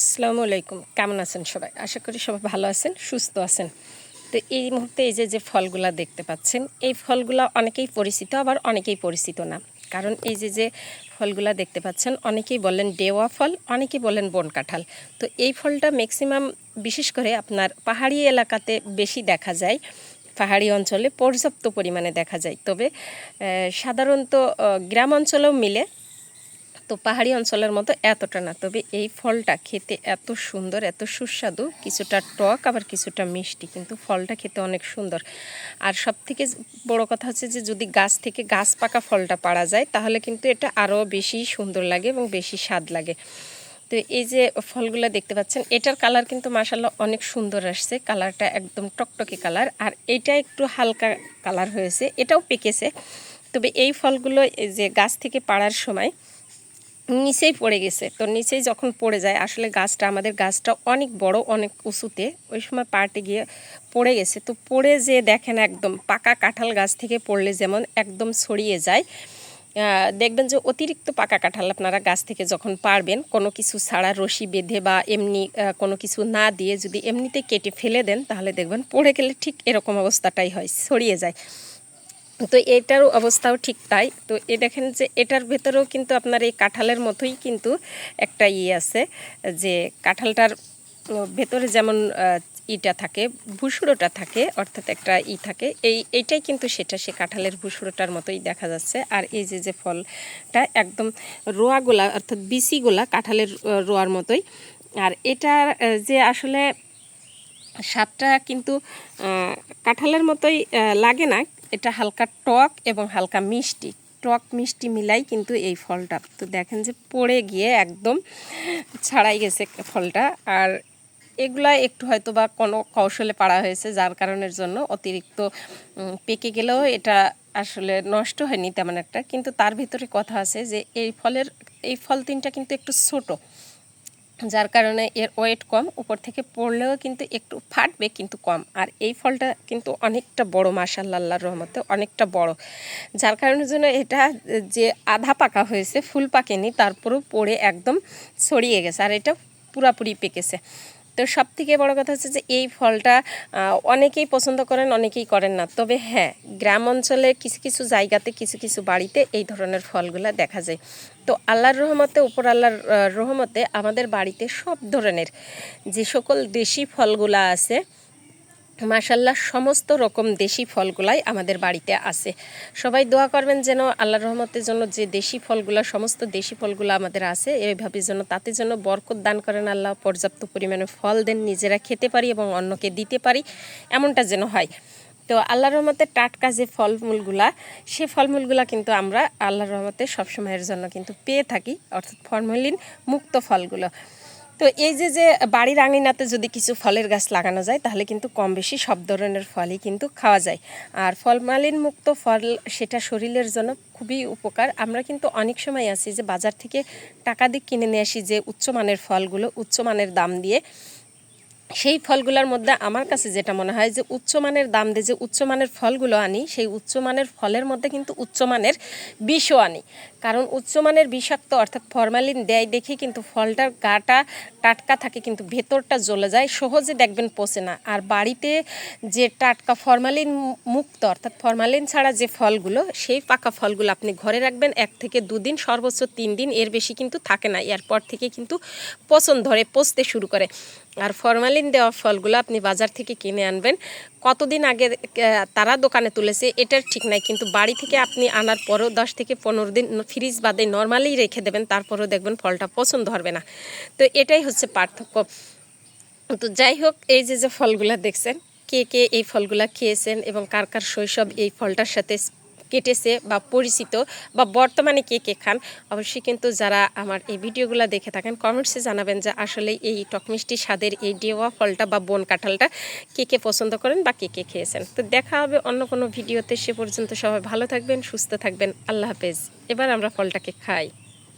আসসালামু আলাইকুম। কেমন আছেন সবাই? আশা করি সবাই ভালো আছেন, সুস্থ আছেন। তো এই মুহূর্তে এই যে যে ফলগুলা দেখতে পাচ্ছেন, এই ফলগুলা অনেকেই পরিচিত, আবার অনেকেই পরিচিত না। কারণ এই যে যে ফলগুলা দেখতে পাচ্ছেন, অনেকেই বলেন ডেওয়া ফল, অনেকেই বলেন বন কাঁঠাল। তো এই ফলটা ম্যাক্সিমাম বিশেষ করে আপনার পাহাড়ি এলাকাতে বেশি দেখা যায়, পাহাড়ি অঞ্চলে পর্যাপ্ত পরিমাণে দেখা যায়। তবে সাধারণত গ্রাম অঞ্চলেও মিলে তো পাহাড়ি অঞ্চলের মতো এতটা না। তবে এই ফলটা খেতে এত সুন্দর, এত সুস্বাদু। কিছুটা টক, আবার কিছুটা মিষ্টি। কিন্তু ফলটা খেতে অনেক সুন্দর। আর সব থেকে বড় কথা হচ্ছে যে, যদি গাছ থেকে গাছ পাকা ফলটা পাড়া যায়, তাহলে কিন্তু এটা আরও বেশি সুন্দর লাগে এবং বেশি স্বাদ লাগে। তো এই যে ফলগুলো দেখতে পাচ্ছেন, এটার কালার কিন্তু মাসাল্লাহ অনেক সুন্দর আসছে। কালারটা একদম টকটকে কালার। আর এটা একটু হালকা কালার হয়েছে। এটাও পেকেছে। তবে এই ফলগুলো যে গাছ থেকে পাড়ার সময় নিচেই পড়ে গেছে। তো নিচেই যখন পড়ে যায়, আসলে গাছটা, আমাদের গাছটা অনেক বড়, অনেক উঁচুতে, ওই সময় পার্টে গিয়ে পড়ে গেছে। তো পড়ে যে দেখেন একদম পাকা কাঁঠাল গাছ থেকে পড়লে যেমন একদম ছড়িয়ে যায়। দেখবেন যে অতিরিক্ত পাকা কাঁঠাল আপনারা গাছ থেকে যখন পারবেন, কোনো কিছু ছাড়া রশি বেঁধে বা এমনি কোনো কিছু না দিয়ে যদি এমনিতে কেটে ফেলে দেন, তাহলে দেখবেন পড়ে গেলে ঠিক এরকম অবস্থাটাই হয়, ছড়িয়ে যায়। তো এটার অবস্থাও ঠিক তাই। তো এ দেখেন যে এটার ভেতরেও কিন্তু আপনার এই কাঁঠালের মতোই কিন্তু একটা ইয়ে আছে যে কাঁঠালটার ভেতরে যেমন ইটা থাকে, ভুসুড়োটা থাকে, অর্থাৎ একটা ই থাকে, এই, এইটাই কিন্তু সেটা, সে কাঁঠালের ভুসুড়োটার মতোই দেখা যাচ্ছে। আর এই যে যে ফলটা একদম রোয়াগুলা অর্থাৎ বিসিগুলা কাঁঠালের রোয়ার মতোই। আর এটা যে আসলে স্বাদটা কিন্তু কাঁঠালের মতোই লাগে না এটা হালকা টক এবং হালকা মিষ্টি। টক, মিষ্টি মিলাই কিন্তু এই ফলটা। তো দেখেন যে পড়ে গিয়ে একদম ছাড়াই গেছে ফলটা। আর এগুলা একটু হয়তো বা কোনো কৌশলে পাড়া হয়েছে, যার কারণের জন্য অতিরিক্ত পেকে গেলেও এটা আসলে নষ্ট হয়নি তেমন একটা। কিন্তু তার ভিতরে কথা আছে যে এই ফলের, এই ফল তিনটা কিন্তু একটু ছোটো। যার কারণে এর ওয়েট কম, উপর থেকে পড়লেও কিন্তু একটু ফাটবে কিন্তু কম। আর এই ফলটা কিন্তু অনেকটা বড় মাশাল্লাহ আল্লাহর রহমতে অনেকটা বড়। যার কারণের জন্য এটা যে আধা পাকা হয়েছে, ফুল পাকেনি, তারপরেও পড়ে একদম ছড়িয়ে গেছে। আর এটা পুরাপুরি পেকেছে। তো সব থেকে বড় কথা হচ্ছে যে এই ফলটা অনেকেই পছন্দ করেন, অনেকেই করেন না। তবে হ্যাঁ গ্রাম অঞ্চলে কিছু কিছু জায়গাতে, কিছু কিছু বাড়িতে এই ধরনের ফলগুলো দেখা যায়। তো আল্লাহর রহমতে, উপর আল্লাহর রহমতে আমাদের বাড়িতে সব ধরনের যে সকল দেশি ফলগুলা আছে মাশাল্লাহ সমস্ত রকম দেশি ফলগুলাই আমাদের বাড়িতে আছে। সবাই দোয়া করবেন যেন আল্লাহর রহমতের জন্য যে দেশি ফলগুলো, সমস্ত দেশি ফলগুলো আমাদের আছে, এইভাবে যেন তাতে যেন বরকত দান করেন আল্লাহ, পর্যাপ্ত পরিমাণে ফল দেন, নিজেরা খেতে পারি এবং অন্যকে দিতে পারি, এমনটা যেন হয়। তো আল্লাহ রহমতে টাটকা যে ফলমূলগুলা, সে ফলমূলগুলা কিন্তু আমরা আল্লাহর রহমতে সবসময়ের জন্য কিন্তু পেয়ে থাকি, অর্থাৎ ফর্মালিন মুক্ত ফলগুলো। তো এই যে যে বাড়ির আঙিনাতে যদি কিছু ফলের গাছ লাগানো যায়, তাহলে কিন্তু কম বেশি সব ধরনের ফলই কিন্তু খাওয়া যায়। আর ফলমালিন মুক্ত ফল সেটা শরীরের জন্য খুবই উপকার। আমরা কিন্তু অনেক সময় আছি যে বাজার থেকে টাকা দিয়ে কিনে নিয়ে আসি যে উচ্চমানের ফলগুলো, উচ্চমানের দাম দিয়ে। সেই ফলগুলোর মধ্যে আমার কাছে যেটা মনে হয় যে উচ্চমানের দাম দিয়ে যে উচ্চমানের ফলগুলো আনি, সেই উচ্চমানের ফলের মধ্যে কিন্তু উচ্চমানের বিষও আনি। কারণ উচ্চমানের বিষাক্ত অর্থাৎ ফরমালিন দেয় দেখে কিন্তু ফলটার গাটা টাটকা থাকে, কিন্তু ভেতরটা জ্বলে যায়। সহজে দেখবেন পচে না। আর বাড়িতে যে টাটকা ফরমালিন মুক্ত অর্থাৎ ফরমালিন ছাড়া যে ফলগুলো, সেই পাকা ফলগুলো আপনি ঘরে রাখবেন। এক থেকে দুদিন সর্বোচ্চ তিন দিন, এর বেশি কিন্তু থাকে না। এরপর থেকে কিন্তু পচন ধরে পচতে শুরু করে। আর ফরমালিন দেওয়া ফলগুলো আপনি বাজার থেকে কিনে আনবেন। কতদিন আগে তারা দোকানে তুলেছে, এটার ঠিক নাই। কিন্তু বাড়ি থেকে আপনি আনার পরেও দশ থেকে পনেরো দিন ফ্রিজ বাদে নর্মালি রেখে দেবেন, তারপরেও দেখবেন ফলটা পছন্দ হবে না। তো এটাই হচ্ছে পার্থক্য। তো যাই হোক, এই যে যে ফলগুলা দেখছেন, কে কে এই ফলগুলা খেয়েছেন এবং কার কার শৈশব এই ফলটার সাথে কেটেছে বা পরিচিত বা বর্তমানে কে কে খান, অবশ্যই কিন্তু যারা আমার এই ভিডিওগুলো দেখে থাকেন, কমেন্টসে জানাবেন যে আসলে এই টকমিষ্টি স্বাদের এই ডেওয়া ফলটা বা বন কাঁঠালটা কে কে পছন্দ করেন বা কে কে খেয়েছেন। তো দেখা হবে অন্য কোনো ভিডিওতে, সে পর্যন্ত সবাই ভালো থাকবেন, সুস্থ থাকবেন, আল্লাহ হাফেজ। এবার আমরা ফলটাকে খাই।